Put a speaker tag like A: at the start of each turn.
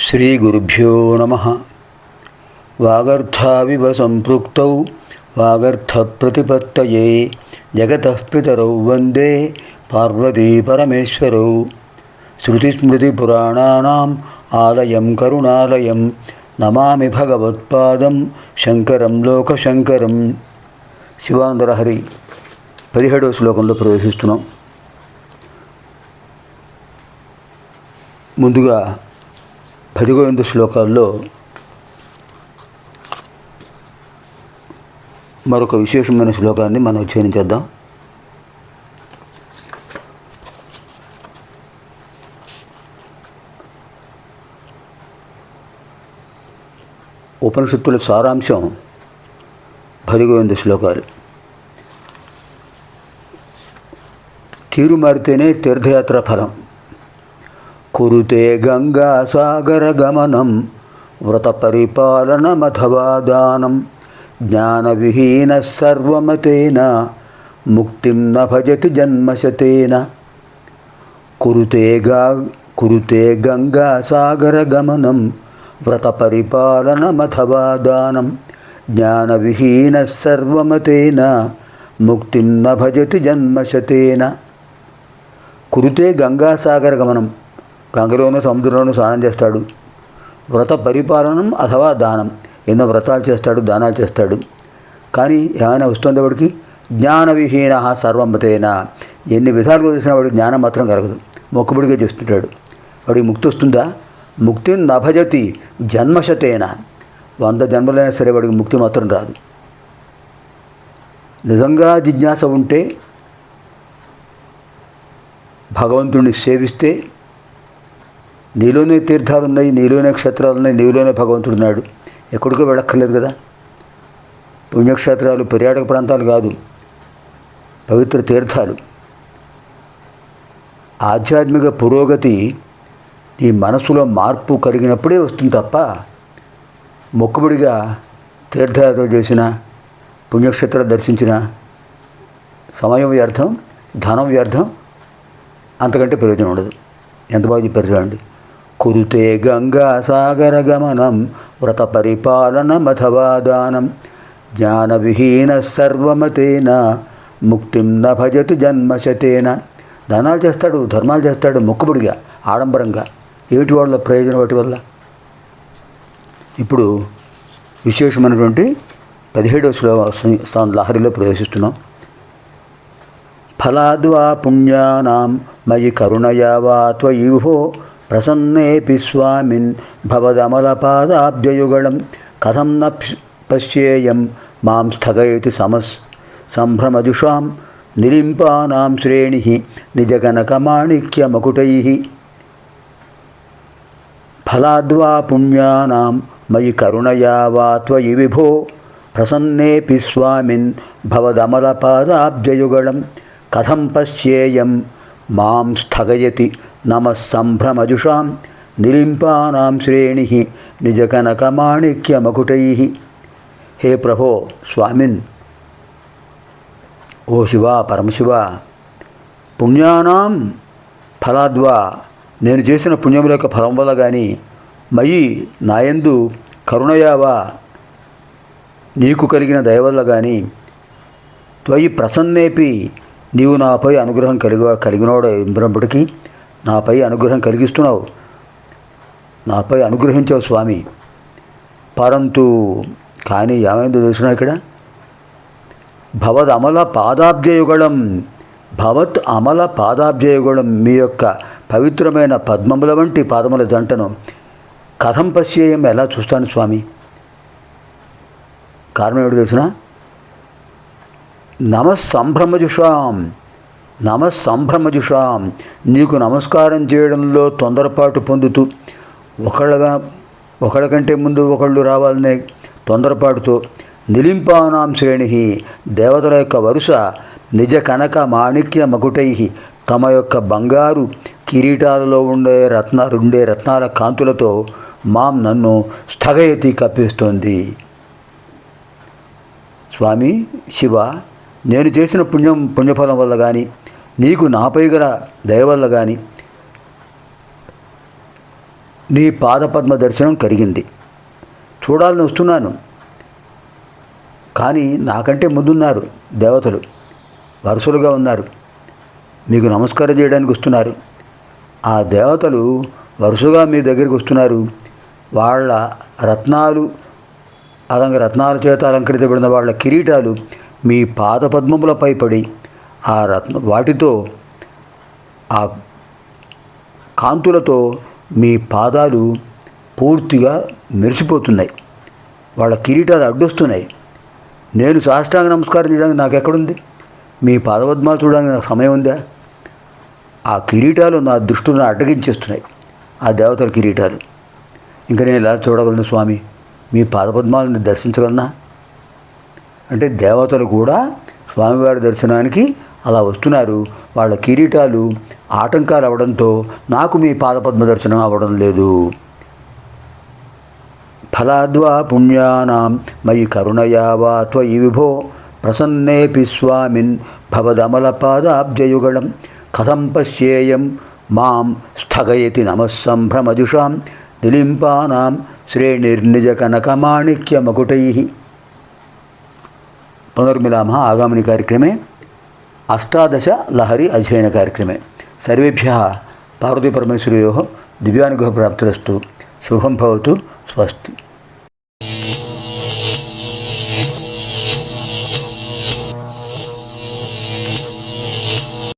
A: श्रीगुरुभ्यो नमः। वागर्थाविव सम्पृक्तौ वागर्थप्रतिपत्तये जगतः पितरौ वन्दे వందే పార్వతీ పరమేశ్వరౌ. శృతిస్మృతిపురాణానాం ఆలయం కరుణాలయం. నమామి భగవత్పాదం శంకరం లోకశంకరం. శివానందరహరి పదిహేడవ శ్లోకంలో ప్రవేశిస్తున్నాం. ముందుగా పదిగోవింద శ్లోకాల్లో మరొక విశేషమైన శ్లోకాన్ని మనం అధ్యయనం చేద్దాం ఉపనిషత్తుల సారాంశం పదిగోవింద శ్లోకాలు. తీరు మారితేనే తీర్థయాత్ర ఫలం. కురుతే గంగా సాగర గమనం వ్రత పరిపాలనమథవా దానం జ్ఞానవిహీన సర్వమతేన ముక్తిం న భజతి జన్మశతేన కురుతే గా కురుతే గంగా సాగర గమనం వ్రత పరిపాలనమథవా దానం జ్ఞానవిహీన సర్వమతేన ముక్తిన్న భజతి జన్మశతేన. కురుతే గంగాసాగర గమనం. గంగలోను సముద్రంలోనూ స్నానం చేస్తాడు. వ్రత పరిపాలనం అథవా దానం. ఎన్నో వ్రతాలు చేస్తాడు దానాలు చేస్తాడు. కానీ ఏమైనా వస్తుంది వాడికి? జ్ఞానవిహీన సర్వమతేన. ఎన్ని విధాలుగా చేసినా వాడికి జ్ఞానం మాత్రం కలగదు. మొక్కుబడిగా చేస్తుంటాడు. వాడికి ముక్తి వస్తుందా? ముక్తి నభజతి జన్మశతేన. వంద జన్మలైనా సరే వాడికి ముక్తి మాత్రం రాదు. నిజంగా జిజ్ఞాస ఉంటే భగవంతుడిని సేవిస్తే నీలోనే తీర్థాలు ఉన్నాయి నీలోనే క్షేత్రాలు ఉన్నాయి నీలోనే భగవంతుడు ఉన్నాడు ఎక్కడికో వెళ్ళక్కర్లేదు కదా. పుణ్యక్షేత్రాలు పర్యాటక ప్రాంతాలు కాదు. పవిత్ర తీర్థాలు. ఆధ్యాత్మిక పురోగతి నీ మనసులో మార్పు కలిగినప్పుడే వస్తుంది తప్ప మొక్కుబడిగా తీర్థయాత్ర చేసిన పుణ్యక్షేత్ర దర్శించిన సమయం వ్యర్థం ధనం వ్యర్థం అంతకంటే ప్రయోజనం ఉండదు. ఎంత బాగా చెప్పారు చూడండి. కురుతే గంగా సాగర గమనం వ్రత పరిపాలనమథవా దానం జ్ఞానవిహీన సర్వమతేన ముక్తిం న జన్మశతేన. దానాలు చేస్తాడు ధర్మాలు చేస్తాడు మొక్కుబడిగా ఆడంబరంగా. ఏమిటి వాళ్ళ ప్రయోజనం వాటి వల్ల? ఇప్పుడు విశేషమైనటువంటి పదిహేడవ శ్లో స్థానం లహరిలో ప్రవేశిస్తున్నాం. ఫలాద్వా పుణ్యానాం మయి కరుణయా వా ప్రసన్నేపి స్వామిన్ భవదమలపాదాబ్జయుగళం కథం న పశ్యేయం మాం స్థగయతి సమస్ సంభ్రమజుషాం నిలింపానాం శ్రేణి నిజగనకమాణిక్యమకుటై ఫలాద్వా పుణ్యానాం మయి కరుణయా వా త్వయి విభో ప్రసన్నేపి స్వామిన్ భవదమలపాదాబ్జయుగళం కథం పశ్యేయం మాం స్థగయతి నమ సంభ్రమజుషాం నిలింపానాం శ్రేణి నిజకనకమాణిక్యమకుటై హే ప్రభో స్వామిన్ ఓ శివ పరమశివ పుణ్యానాం ఫలాద్వా నేను చేసిన పుణ్యముల యొక్క ఫలం వల్ల కానీ మయి నాయందు కరుణయావా నీకు కలిగిన దయ వల్ల కానీ త్వయి ప్రసన్నేపి నీవు నాపై అనుగ్రహం కలిగి కలిగినోడు ఇంద్రంపుడికి నాపై అనుగ్రహం కలిగిస్తున్నావు. నాపై అనుగ్రహించావు స్వామి. పరంతు కానీ ఏమైందో తెలిసిన ఇక్కడ? భవద్ అమల పాదాబ్జయుగళం భవత్ అమల పాదాబ్జయుగళం మీ యొక్క పవిత్రమైన పద్మముల వంటి పాదముల జంటను కథం పశ్చేయం ఎలా చూస్తాను స్వామి? కారణం ఏమిటి తెలిసిన? నమ సంభ్రమజుషాం నమ సంభ్రమజుషాం నీకు నమస్కారం చేయడంలో తొందరపాటు పొందుతూ ఒకళ్ళగా ఒకళ్ళ కంటే ముందు ఒకళ్ళు రావాలనే తొందరపాటుతో నిలింపానాం శ్రేణి దేవతల యొక్క వరుస నిజ కనక మాణిక్య మకుటై తమ యొక్క బంగారు కిరీటాలలో ఉండే రత్న ఉండే రత్నాల కాంతులతో మాం నన్ను స్థగయతి కప్పిస్తోంది. స్వామి శివ నేను చేసిన పుణ్యం పుణ్యఫలం వల్ల కానీ నీకు నాపై గల దయ వల్ల కానీ నీ పాదపద్మ దర్శనం కలిగింది చూడాలని వస్తున్నాను. కానీ నాకంటే ముందున్నారు దేవతలు. వరుసలుగా ఉన్నారు. మీకు నమస్కారం చేయడానికి వస్తున్నారు. ఆ దేవతలు వరుసగా మీ దగ్గరికి వస్తున్నారు. వాళ్ళ రత్నాలు అలంక రత్నాల చేత అలంకరించబడిన వాళ్ళ కిరీటాలు మీ పాదపద్మములపై పడి ఆ రత్న వాటితో ఆ కాంతులతో మీ పాదాలు పూర్తిగా మెరిసిపోతున్నాయి. వాళ్ళ కిరీటాలు అడ్డొస్తున్నాయి. నేను సాష్టాంగ నమస్కారం చేయడానికి నాకు ఎక్కడుంది మీ పాదపద్మాలు చూడడానికి నాకు సమయం ఉందా? ఆ కిరీటాలు నా దృష్టిని అడ్డగించేస్తున్నాయి ఆ దేవతల కిరీటాలు. ఇంకా నేను ఎలా చూడగలను స్వామి? మీ పాదపద్మాలను దర్శించగలనా? అంటే దేవతలు కూడా స్వామివారి దర్శనానికి అలా వస్తున్నారు. వాళ్ళ కిరీటాలు ఆటంకాలు అవడంతో నాకు మీ పాదపద్మ దర్శనం అవ్వడం లేదు. ఫలాద్వా పుణ్యానాం మయి కరుణయా వా త్వయి విభో ప్రసన్నేపి స్వామిన్ భవదమలపాదాబ్జయుగళం. కథం పశ్యేయం. మాం స్థగయతి నమస్సంభ్రమజుషాం నిలింపానాం శ్రేణిర్నిజకనకమాణిక్యమకుటై. పునర్మిలామ ఆగామిని కార్యక్రమే. అష్టాదశ లహరి అధ్యయన కార్యక్రమే. సర్వేభ్య పార్వతీపరమేశ్వరయో దివ్యానుగ్రహ ప్రాప్తిరస్తు. శుభం భవతు. స్వస్తి.